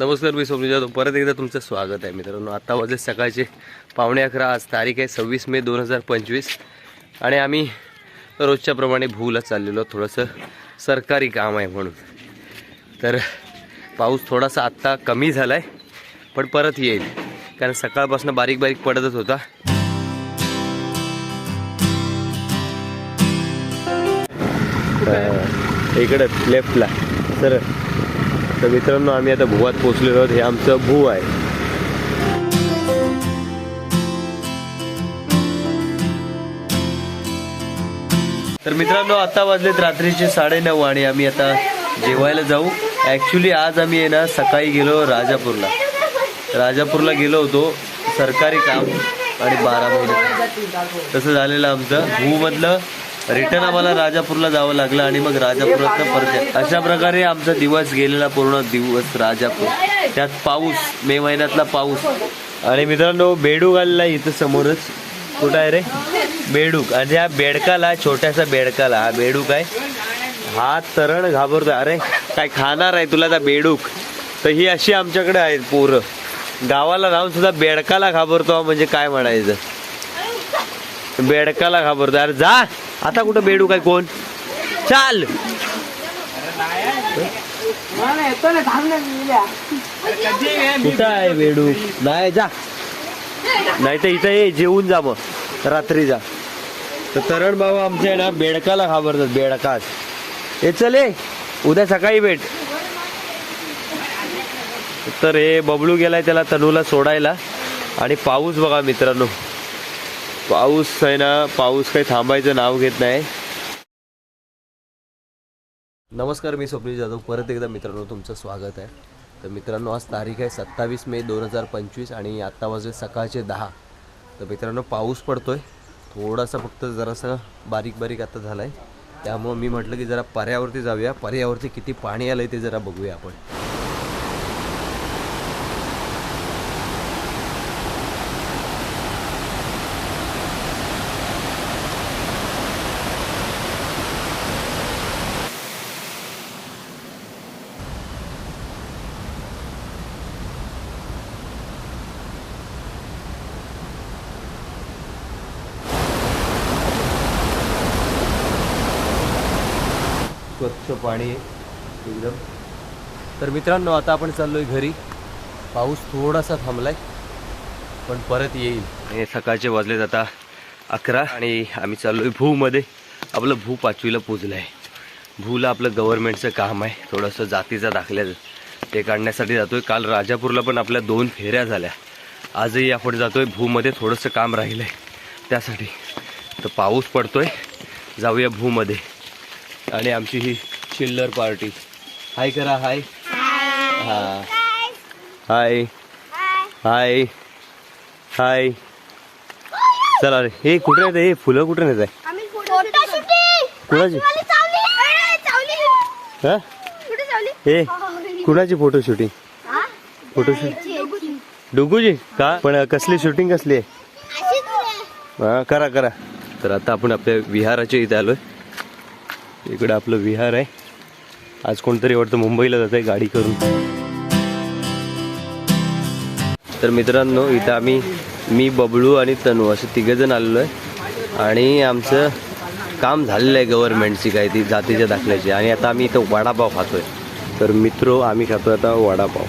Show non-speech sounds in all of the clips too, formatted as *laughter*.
नमस्कार मी स्वप्नील जाधव. परत एकदा तुमचं स्वागत आहे मित्रांनो. आत्ता वाजले सकाळचे पावणे अकरा आज तारीख आहे सव्वीस मे दोन हजार पंचवीस. आणि आम्ही रोजच्या प्रमाणे भूला चाललेलो थोडंसं सरकारी काम आहे म्हणून. तर पाऊस थोडासा आत्ता कमी झाला आहे पण परत येईल. कारण सकाळपासून बारीक बारीक पडतच होता. इकडं लेफ्टला. तर तर मित्रांनो आम्ही आता भुवात पोचलेलो आहोत. हे आमचं भू आहे. तर मित्रांनो आता वाजलेत रात्रीचे साडेनऊ आणि आम्ही आता जेवायला जाऊ. ॲक्च्युली आज आम्ही आहे ना सकाळी गेलो राजापूरला. राजापूरला गेलो होतो सरकारी काम आणि बारा महिने. तसं झालेलं आमचं भूमधलं. रिटर्न आम्हाला राजापूरला जावं लागलं आणि मग राजापुरात परत अशा प्रकारे आमचा दिवस गेलेला पूर्ण दिवस राजापूर. त्यात पाऊस मे महिन्यातला पाऊस. आणि मित्रांनो बेडूक आलेला आहे इथं समोरच कुठं आहे रे? बेडूक. आणि ह्या बेडकाला छोट्यासा बेडकाला. हा बेडूक आहे. हा तरण घाबरतोय. अरे काय खाणार आहे तुला त्या बेडूक? तर ही अशी आमच्याकडे आहेत पोरं. गावाला राहून सुद्धा बेडकाला घाबरतो म्हणजे काय म्हणायचं? बेडकाला घाबरतो अरे जा! आता कुठं बेडूक आहे कोण? चाल. कुठं आहे बेडूक नाही जा. नाही तर इथं ये जेवून जा मग. रात्री जा. तर तरण बाबा आमच्या ना बेडकाला घाबरतात बेडकाच हे चले उद्या सकाळी भेट. तर हे बबलू गेलाय त्याला तनूला सोडायला. आणि पाऊस बघा मित्रांनो. पाऊस आहे ना पाऊस काही थांबायचं नाव घेत नाही. नमस्कार मी स्वप्नील जाधव. परत एकदा मित्रांनो तुमचं स्वागत आहे. तर मित्रांनो आज तारीख आहे सत्तावीस मे दोन हजार पंचवीस आणि आत्ता वाजले सकाळचे दहा. तर मित्रांनो पाऊस पडतो आहे थोडासा फक्त जरासा बारीक बारीक आता झाला आहे त्यामुळं मी म्हटलं की जरा पर्यावरती जाऊया. पर्यावरती किती पाणी आलं आहे ते जरा बघूया आपण. स्वच्छ पाणी आहे एकदम. तर मित्रांनो आता आपण चाललोय घरी. पाऊस थोडासा थांबलाय पण परत येईल. हे सकाळचे वाजलेत आता अकरा आणि आम्ही चाललोय भूमध्ये. आपलं भू पाचवीला पोचलं आहे भूला आपलं गव्हर्नमेंटचं काम आहे. थोडंसं जातीचा दाखल्या ते काढण्यासाठी जातोय. काल राजापूरला पण आपल्या दोन फेऱ्या झाल्या. आजही आपण जातोय. भूमध्ये थोडंसं काम राहिलं आहे त्यासाठी तर पाऊस पडतोय. जाऊया भूमध्ये. आणि आमची ही चिल्लर पार्टी. हाय करा हाय. हा. हाय. हाय. हाय. चला रे हे कुठे येत हे फुलं कुठे नेत आहे? आम्ही फोटो शूटिंग! कुणाची? चावली. ए, चावली. हा? कुठे चावली? हे कुणाची फोटो शूटिंग हा? फोटो शूट डुगूजी? का? पण कसली शूटिंग कसली आहे. हा करा करा. तर आता आपण आपल्या विहाराच्या इथे आलोय. इकडे आपलं विहार आहे. आज कोणतरी वाटतं मुंबईला जात आहे गाडी करून. तर मित्रांनो इथं आम्ही मी बबलू आणि तनू असे तिघंजण आलेलो आहे. आणि आमचं काम झालेलं आहे गव्हर्नमेंटची काही ती जातीच्या दाखल्याची. आणि आता आम्ही इथं वडापाव खातोय. तर मित्रो आम्ही खातो आता वडापाव.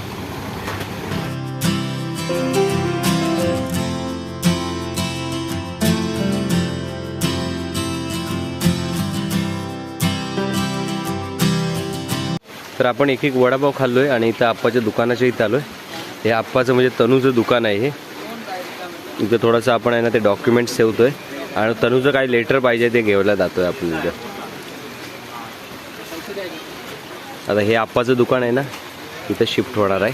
तर आपण एक एक वडापाव खाल्लोय आणि इथं आप्पाच्या दुकानाच्या इथं आलोय. हे आप्पाचं म्हणजे तनूचं दुकान आहे हे. इथं थोडंसं आपण आहे ना ते डॉक्युमेंट्स ठेवतोय. आणि तनूचं काही लेटर पाहिजे ते घ्यायला जातोय आपण इथं. आता हे आप्पाचं दुकान आहे ना इथं शिफ्ट होणार आहे.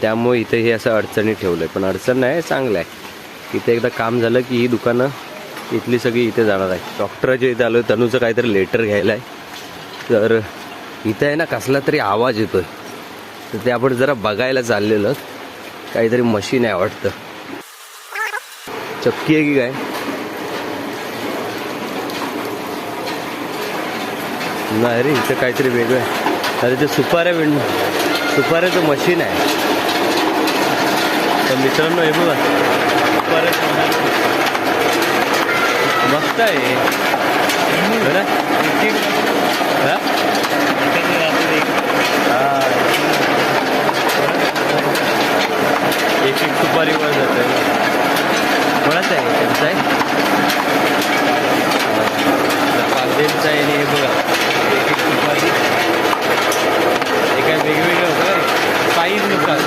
त्यामुळे इथं हे असं अडचणी ठेवलं आहे पण अडचण नाही चांगलं आहे. इथे एकदा काम झालं की ही दुकानं इथली सगळी इथे जाणार आहे. डॉक्टरच्या इथे आलो तनूचं काहीतरी लेटर घ्यायला आहे. तर इथं आहे ना कसला तरी आवाज येतोय. तर ते आपण जरा बघायला चाललेलं काहीतरी मशीन आहे वाटतं. चक्की आहे की काय? नाही रे इथं काहीतरी वेगळं आहे. अरे ते सुपाऱ्या विंड सुपाऱ्याचं मशीन आहे. तर मित्रांनो हे बघा. परत मस्त आहे बरं? एक एक सुपारी वर जात आहे कोणाचं आहे? त्यांचं आहे? कांदेचं आहे आणि हे बघा. एक एक सुपारी हे काय वेगवेगळं होतं साईजनुसार.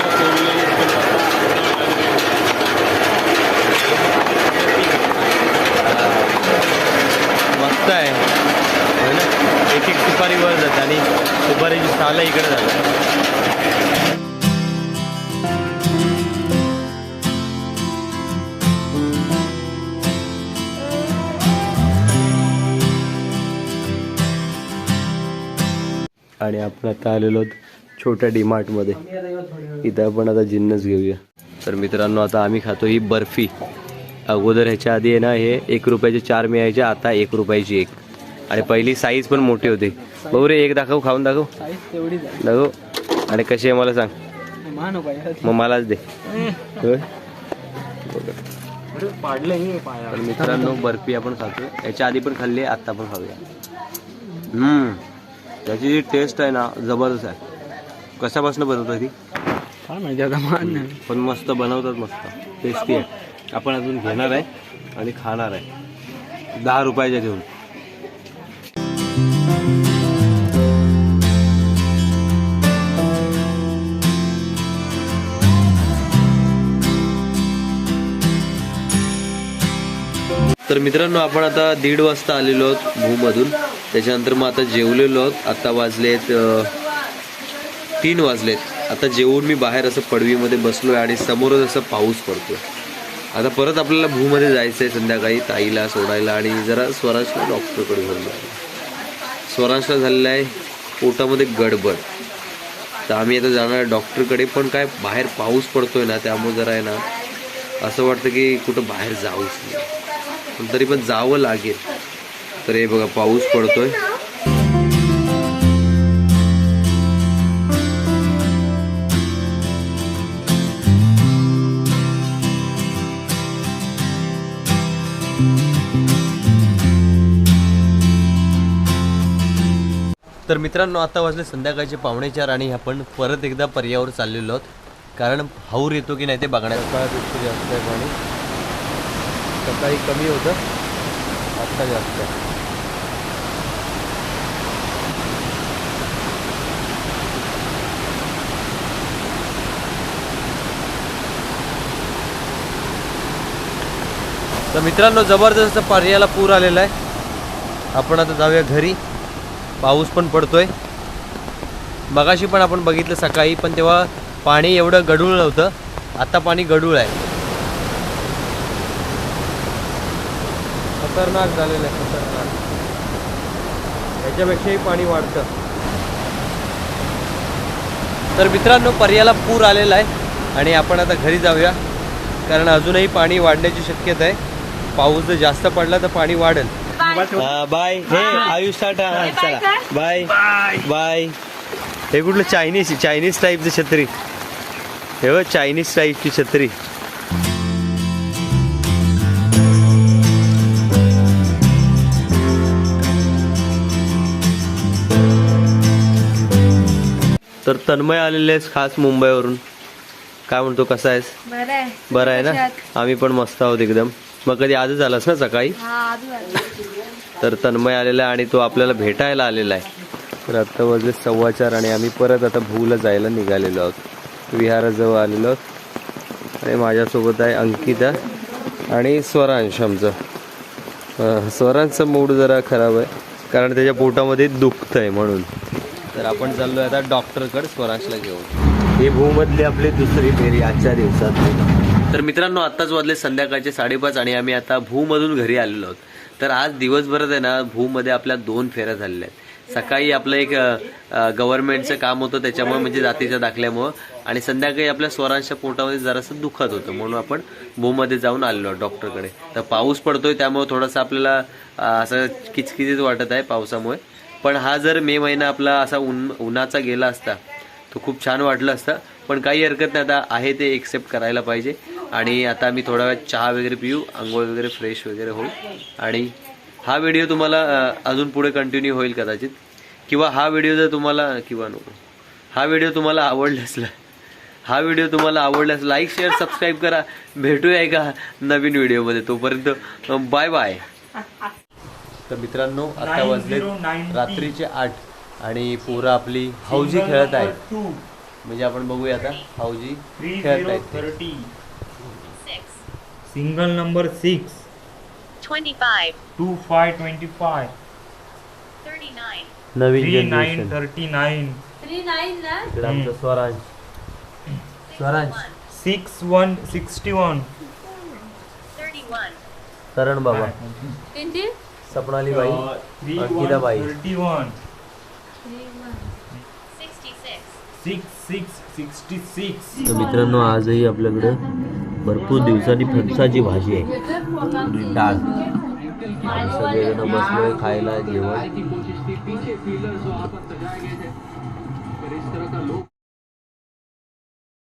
मस्त आहे. सुपारी वर जाते आणि सुपारीची साला इकडे जातात आणि आपण आता आलेलो छोट्या डीमार्टमध्ये इथं आपण आता जिन्नस घेऊया. तर मित्रांनो आता आम्ही खातो ही बर्फी. अगोदर ह्याच्या आधी आहे ना हे एक रुपयाचे चार मिळायचे आता एक रुपयाची एक. आणि पहिली साईज पण मोठी होती. भाऊ रे एक दाखव खाऊन दाखव. दाखव. आणि कशी आहे मला सांग. मग मलाच दे? पाडलं हे मित्रांनो बर्फी आपण खातो याच्या आधी पण खाल्ली आत्ता पण खाऊया. हम्म. त्याची जी टेस्ट आहे ना जबरदस्त आहे. कशापासून बनवतात ती काय माहिती आता मान नाही पण मस्त बनवतात मस्त. टेस्टी आहे. आपण अजून घेणार आहे आणि खाणार आहे. दहा रुपयाच्या घेऊन तर मित्रांनो आपण आता दीड वाजता आलेलो आहोत भूमधून. त्याच्यानंतर मग आता जेवलेलो आहोत. आत्ता वाजलेत तीन वाजलेत. आता जेवून मी बाहेर असं पडवीमध्ये बसलो आहे आणि समोरच असं पाऊस पडतोय. आता परत आपल्याला भूमध्ये जायचं आहे संध्याकाळी ताईला सोडायला आणि जरा स्वराजला डॉक्टरकडे घेऊन जायला. स्वराजला झालेलं आहे पोटामध्ये गडबड. तर आम्ही आता जाणार डॉक्टरकडे पण काय बाहेर पाऊस पडतोय ना त्यामुळे जरा आहे ना असं वाटतं की कुठं बाहेर जाऊच नाही. पण तरी पण जावं लागेल. तर हे बघा पाऊस पडतोय. तर मित्रांनो आता वाजले संध्याकाळचे पावणे चार आणि आपण परत एकदा पर्यावर चाललेलो आहोत. कारण हाऊर येतो की नाही ते सकाळपेक्षा जास्त आहे पाणी. सकाळी कमी होतं. आत्ता जास्त. तर मित्रांनो जबरदस्त पर्यायाला पूर आलेला आहे. आपण आता जाऊया घरी. पाऊस पण पडतोय. मगाशी पण आपण बघितलं सकाळी पण तेव्हा पाणी एवढं गडूळ नव्हतं. आता पाणी गडूळ आहे. खतरनाक झालेलं आहे खतरनाक. याच्यापेक्षाही पाणी वाढतं. तर मित्रांनो पर्याला पूर आलेला आहे आणि आपण आता घरी जाऊया. कारण अजूनही पाणी वाढण्याची शक्यता आहे. पाऊस जर जास्त पडला तर पाणी वाढेल. बाय. हे आयुष टाटा. हा, चला. बाय. बाय. हे कुठलं चायनीज चायनीज टाईपची छत्री. हे चायनीज टाईपची छत्री. तन्मय आलेले आहेस खास मुंबईवरून. काय म्हणतो कसा आहेस? बरं आहे. ना? आम्ही पण मस्त आहोत एकदम. मग कधी आजच आलास ना सकाळी. तर तन्मय आलेला आहे आणि तो आपल्याला भेटायला आलेला आहे. तर आत्ता वाजले सव्वा चार आणि आम्ही परत आता भूला जायला निघालेलो आहोत. विहाराजवळ आलेलो आहोत. आणि माझ्यासोबत आहे अंकिता आणि स्वरांश आमचं. अं, स्वरांशचा मूड जरा खराब आहे. कारण त्याच्या पोटामध्ये दुखत आहे म्हणून. तर आपण चाललो आता डॉक्टरकडे स्वरांशला घेऊन. ही भूमधली आपली दुसरी फेरी आजच्या दिवसात. तर मित्रांनो आत्ताच वाजले संध्याकाळचे साडेपाच आणि आम्ही आता भूमधून घरी आलेलो आहोत. तर आज दिवसभरात आहे ना भूमध्ये आपल्या दोन फेऱ्या झालेल्या आहेत. सकाळी आपलं एक गव्हर्नमेंटचं काम होतं त्याच्यामुळे म्हणजे जातीच्या दाखल्यामुळं. आणि संध्याकाळी आपल्या स्वरांच्या पोटामध्ये जरासं दुखत होतं म्हणून आपण भूमध्ये जाऊन आलेलो आहोत डॉक्टरकडे. तर पाऊस पडतोय त्यामुळे थोडंसं आपल्याला असं किचकिचीत वाटत आहे पावसामुळे. पण हा जर मे महिना आपला असा उन उन्हाचा गेला असता तो खूप छान वाटलं असतं. पण काही हरकत नाही आता आहे ते एक्सेप्ट करायला पाहिजे. आणि आता मी थोडा वेळ चहा वगैरे पिऊ आंघोळ वगैरे फ्रेश वगैरे होऊ. आणि हा व्हिडिओ तुम्हाला अजून पुढे कंटिन्यू होईल कदाचित. किंवा हा व्हिडिओ जर तुम्हाला किंवा नको हा व्हिडिओ तुम्हाला आवडला असला हा व्हिडिओ तुम्हाला आवडल्यास लाईक शेअर सबस्क्राईब करा. भेटूया एका नवीन व्हिडिओमध्ये तोपर्यंत बाय बाय *laughs* तर मित्रांनो आता वाजले रात्रीचे आठ आणि पोरं आपली हौजी खेळत आहेत. म्हणजे आपण बघूया आता हौजी खेळत आहेत single number six two five twenty five नवीन थ्री नाईन थर्टी नाईन आमचं Swaraj. Swaraj. Six one sixty one Karan बाबा. किती सपनाली बाई अंकिता बाई. Thirty one sixty-six, six six sixty six तर मित्रांनो आजही आपल्याकडे भरपूर दिवसांनी फणसाची भाजी आहे. आणि डाळ. आणि सगळेजण बसलोय खायला जेवण.